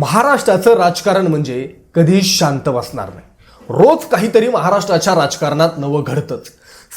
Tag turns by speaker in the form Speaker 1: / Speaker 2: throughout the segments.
Speaker 1: महाराष्ट्राचं राजकारण म्हणजे कधीही शांत बसणार नाही. रोज काहीतरी महाराष्ट्राच्या राजकारणात नवं घडतंच.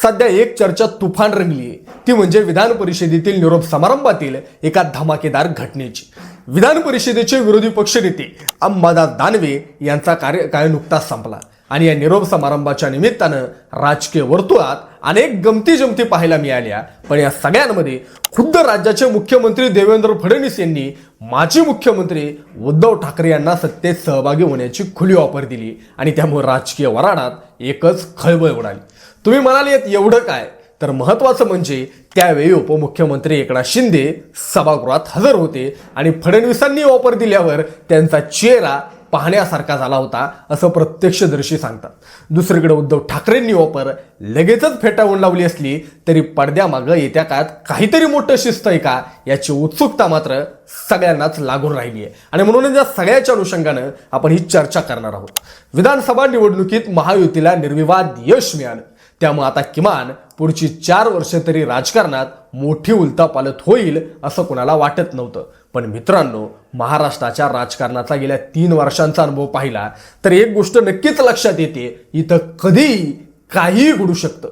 Speaker 1: सध्या एक चर्चा तुफान रंगली ती म्हणजे विधान परिषदेतील निरोप समारंभातील एका धमाकेदार घटनेची. विधान परिषदेचे विरोधी पक्षनेते अंबादास दानवे यांचा कार्यकाळ नुकताच संपला. आणि या निरोप समारंभाच्या निमित्तानं राजकीय वर्तुळात अनेक गमती जमती पाहायला मिळाल्या. पण या सगळ्यांमध्ये खुद्द राज्याचे मुख्यमंत्री देवेंद्र फडणवीस यांनी माजी मुख्यमंत्री उद्धव ठाकरे यांना सत्तेत सहभागी होण्याची खुली ऑफर दिली आणि त्यामुळे राजकीय वराडात एकच खळबळ उडाली. तुम्ही म्हणाले येत एवढं काय? तर महत्वाचं म्हणजे त्यावेळी उपमुख्यमंत्री एकनाथ शिंदे सभागृहात हजर होते आणि फडणवीसांनी ऑफर दिल्यावर त्यांचा चेहरा पाहण्यासारखा झाला होता असं प्रत्यक्षदर्शी सांगतात. दुसरीकडे उद्धव ठाकरेंनी ऑफर लगेचच फेटाळून लावली असली तरी पडद्यामागं येत्या काळात काहीतरी मोठं शिस्त आहे का याची उत्सुकता मात्र सगळ्यांनाच लागून राहिली आहे. आणि म्हणून या सगळ्याच्या अनुषंगानं आपण ही चर्चा करणार आहोत. विधानसभा निवडणुकीत महायुतीला निर्विवाद यश मिळालं. त्यामुळे आता किमान पुढची चार वर्ष तरी राजकारणात मोठी उलतापालत होईल असं कुणाला वाटत नव्हतं. पण मित्रांनो महाराष्ट्राच्या राजकारणाचा गेल्या तीन वर्षांचा अनुभव पाहिला तर एक गोष्ट नक्कीच लक्षात येते इथं कधीही काहीही घडू शकतं.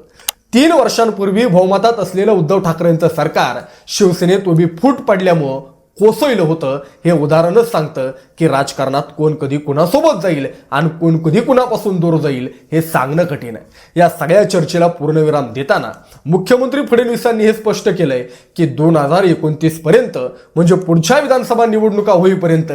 Speaker 1: तीन वर्षांपूर्वी बहुमतात असलेलं उद्धव ठाकरेंचं सरकार शिवसेनेत उभी फूट पडल्यामुळं कोसळलं होतं हे उदाहरणच सांगतं की राजकारणात कोण कधी कुणासोबत जाईल आणि कोण कधी कुणापासून दूर जाईल हे सांगणं कठीण आहे. या सगळ्या चर्चेला पूर्णविराम देताना मुख्यमंत्री फडणवीसांनी हे स्पष्ट केलंय की दोन हजार एकोणतीस पर्यंत म्हणजे पुढच्या विधानसभा निवडणुका होईपर्यंत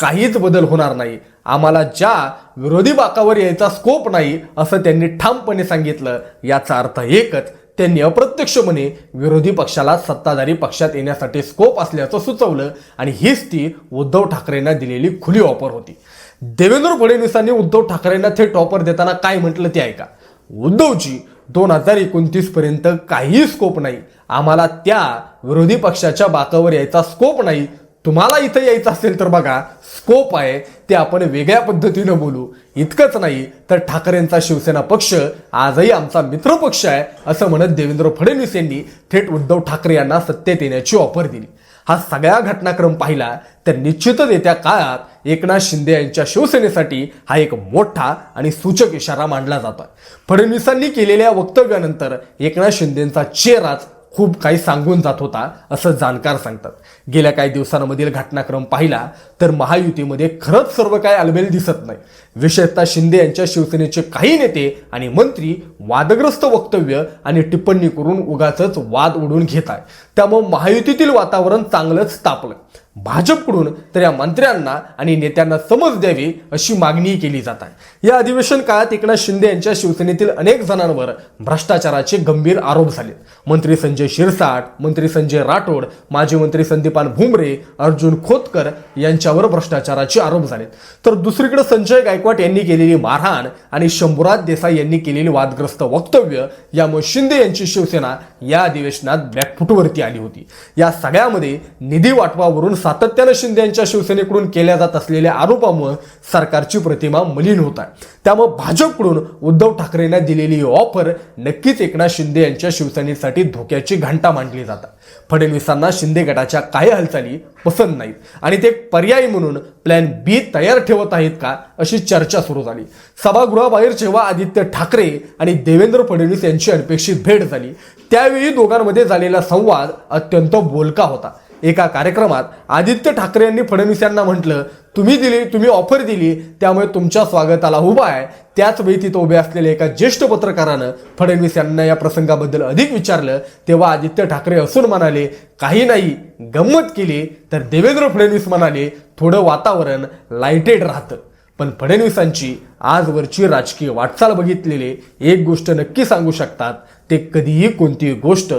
Speaker 1: काहीच बदल होणार नाही. आम्हाला ज्या विरोधी बाकावर यायचा स्कोप नाही असं त्यांनी ठामपणे सांगितलं. याचा अर्थ एकच त्यांनी अप्रत्यक्षपणे विरोधी पक्षाला सत्ताधारी पक्षात येण्यासाठी स्कोप असल्याचं सुचवलं आणि हीच ती उद्धव ठाकरेंना दिलेली खुली ऑफर होती. देवेंद्र फडणवीसांनी उद्धव ठाकरेंना थेट ऑफर देताना काय म्हटलं ते ऐका. उद्धवजी दोन हजार एकोणतीस पर्यंत काहीही स्कोप नाही. आम्हाला त्या विरोधी पक्षाच्या बाकावर यायचा स्कोप नाही. तुम्हाला इथं यायचं असेल तर बघा स्कोप आहे ते आपण वेगळ्या पद्धतीनं बोलू. इतकंच नाही तर ठाकरेंचा शिवसेना पक्ष आजही आमचा मित्र पक्ष आहे असं म्हणत देवेंद्र फडणवीस यांनी थेट उद्धव ठाकरे यांना सत्तेत येण्याची ऑफर दिली. हा सगळा घटनाक्रम पाहिला तर निश्चितच येत्या काळात एकनाथ शिंदे यांच्या शिवसेनेसाठी हा एक मोठा आणि सूचक इशारा मांडला जातोय. फडणवीसांनी केलेल्या वक्तव्यानंतर एकनाथ शिंदेचा चेहराच खूप काही सांगून जात होता असं जाणकार सांगतात. गेल्या काही दिवसांमधील घटनाक्रम पाहिला तर महायुतीमध्ये खरंच सर्व काय अलबेल दिसत नाही. विशेषतः शिंदे यांच्या शिवसेनेचे काही नेते आणि मंत्री वादग्रस्त वक्तव्य आणि टिप्पणी करून उगाच वाद उडून घेत आहे त्यामुळे महायुतीतील वातावरण चांगलंच तापलं भाजपकडून तर या मंत्र्यांना आणि नेत्यांना समज द्यावी अशी मागणी केली जात आहे. या अधिवेशन काळात एकनाथ शिंदे यांच्या शिवसेनेतील अनेक जणांवर भ्रष्टाचाराचे गंभीर आरोप झाले मंत्री संजय शिरसाट मंत्री संजय राठोड माजी मंत्री संदीपान भुमरे अर्जुन खोतकर यांच्यावर भ्रष्टाचाराचे आरोप झाले तर दुसरीकडे संजय गायकवाड यांनी केलेली मारहाण आणि शंभूराज देसाई यांनी केलेली वादग्रस्त वक्तव्य यामुळे शिंदे यांची शिवसेना या अधिवेशनात ब्लॅकफुटवरती आली होती. या सगळ्यामध्ये निधी वाटवावरून सातत्यानं शिंदे यांच्या शिवसेनेकडून केल्या जात असलेल्या आरोपामुळे सरकारची प्रतिमा मलिन होत आहे. त्यामुळे भाजपकडून उद्धव ठाकरेंना दिलेली ही ऑफर नक्कीच एकनाथ शिंदे यांच्या शिवसेनेसाठी धोक्याची घंटा मांडली जातात. फडणवीसांना शिंदे गटाच्या काही हालचाली पसंत नाहीत. आणि ते पर्यायी म्हणून प्लॅन बी तयार ठेवत आहेत का अशी चर्चा सुरू झाली. सभागृहाबाहेर जेव्हा आदित्य ठाकरे आणि देवेंद्र फडणवीस यांची अनपेक्षित भेट झाली त्यावेळी दोघांमध्ये झालेला संवाद अत्यंत बोलका होता. एका कार्यक्रमात आदित्य ठाकरे यांनी फडणवीस यांना म्हटलं तुम्ही दिली तुम्ही ऑफर दिली त्यामुळे तुमच्या स्वागताला उभा आहे. त्याच वेळी तिथं उभे असलेल्या एका ज्येष्ठ पत्रकारानं फडणवीस यांना या प्रसंगाबद्दल अधिक विचारलं. तेव्हा आदित्य ठाकरे असून म्हणाले काही नाही गंमत केली. तर देवेंद्र फडणवीस म्हणाले थोडं वातावरण लाईटेड राहतं. पण फडणवीसांची आजवरची राजकीय वाटचाल बघितलेले एक गोष्ट नक्की सांगू शकतात ते कधीही कोणतीही गोष्ट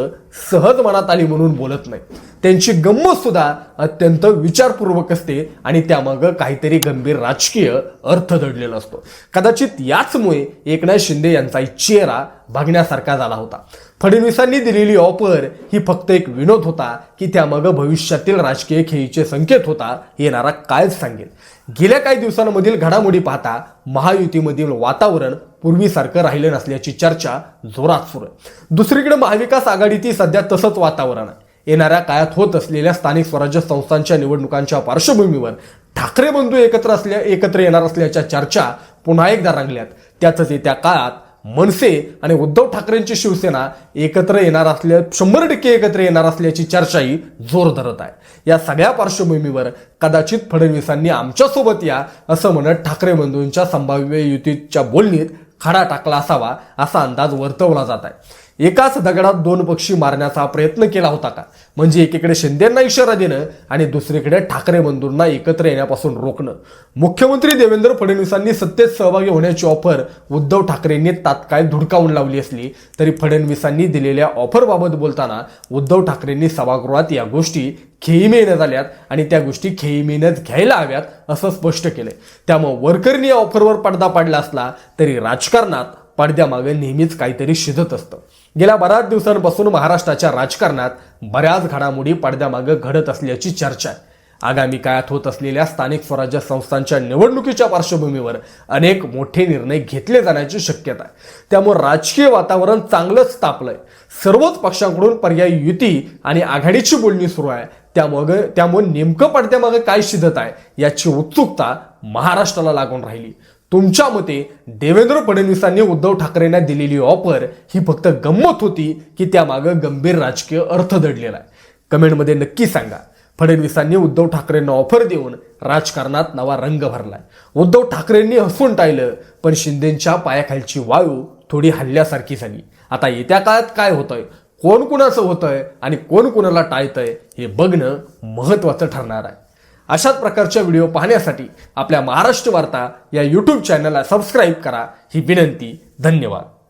Speaker 1: सहज मनात आली म्हणून बोलत नाही. त्यांची गंमत सुद्धा अत्यंत विचारपूर्वक असते आणि त्यामागं काहीतरी गंभीर राजकीय अर्थ दडलेला असतो. कदाचित याचमुळे एकनाथ शिंदे यांचाही चेहरा बघण्यासारखा झाला होता. फडणवीसांनी दिलेली ऑफर ही फक्त एक विनोद होता की त्यामागं भविष्यातील राजकीय खेळीचे संकेत होता येणारा कायच सांगेल. गेल्या काही दिवसांमधील घडामोडी पाहता महायुतीमधील वातावरण पूर्वीसारखं राहिलं नसल्याची चर्चा जोरात सुरू आहे. दुसरीकडे महाविकास आघाडीतील सध्या तसंच वातावरण आहे. येणाऱ्या काळात होत असलेल्या स्थानिक स्वराज्य संस्थांच्या निवडणुकांच्या पार्श्वभूमीवर ठाकरे बंधू एकत्र असल्या एकत्र येणार असल्याच्या चर्चा पुन्हा एकदा रंगल्यात. त्यातच येत्या काळात मनसे आणि उद्धव ठाकरेंची शिवसेना एकत्र येणार असल्या शंभर टक्के एकत्र येणार असल्याची चर्चाही जोर धरत आहे. या सगळ्या पार्श्वभूमीवर कदाचित फडणवीसांनी आमच्यासोबत या असं म्हणत ठाकरे बंधूंच्या संभाव्य युतीच्या बोलणीत खडा टाकला असावा असा अंदाज वर्तवला जात आहे. एकाच दगडात दोन पक्षी मारण्याचा प्रयत्न केला होता का? म्हणजे एकीकडे शिंदेंना इशारा देणं आणि दुसरीकडे ठाकरे बंधूंना एकत्र येण्यापासून रोखणं. मुख्यमंत्री देवेंद्र फडणवीसांनी सत्तेत सहभागी होण्याची ऑफर उद्धव ठाकरेंनी तात्काळ धुडकावून लावली असली तरी फडणवीसांनी दिलेल्या ऑफरबाबत बोलताना उद्धव ठाकरेंनी सभागृहात या गोष्टी खेईमेनं झाल्यात आणि त्या गोष्टी खेईमेनच घ्यायला हव्यात असं स्पष्ट केलंय. त्यामुळे वरकरनी या ऑफरवर पडदा पाडला असला तरी राजकारणात पडद्यामागे नेहमीच काहीतरी शिजत असतं. गेल्या बऱ्याच दिवसांपासून महाराष्ट्राच्या राजकारणात बऱ्याच घडामोडी पडद्यामागे घडत असल्याची चर्चा आहे. आगामी काळात होत असलेल्या स्थानिक स्वराज्य संस्थांच्या निवडणुकीच्या पार्श्वभूमीवर अनेक मोठे निर्णय घेतले जाण्याची शक्यता आहे. त्यामुळे राजकीय वातावरण चांगलंच तापलंय. सर्वच पक्षांकडून पर्यायी युती आणि आघाडीची बोलणी सुरू आहे. त्यामुळे त्यामुळे नेमकं पडद्यामागे काय शिजत आहे याची उत्सुकता महाराष्ट्राला लागून राहिली. तुमच्या मते देवेंद्र फडणवीसांनी उद्धव ठाकरेंना दिलेली ऑफर ही फक्त गंमत होती की त्यामागं गंभीर राजकीय अर्थ दडलेला आहे? कमेंटमध्ये नक्की सांगा. फडणवीसांनी उद्धव ठाकरेंना ऑफर देऊन राजकारणात नवा रंग भरलाय. उद्धव ठाकरेंनी हसून टाळलं पण शिंदेच्या पायाखालची वाळू थोडी हल्ल्यासारखी झाली. आता येत्या काळात काय होतंय? कोण कुणाचं होतंय आणि कोण कुणाला टाळतंय हे बघणं महत्वाचं ठरणार आहे. अशाच प्रकारच्या व्हिडिओ पाहण्यासाठी आपल्या महाराष्ट्र वार्ता या यूट्यूब चॅनलला सबस्क्राईब करा. ही विनंती. धन्यवाद.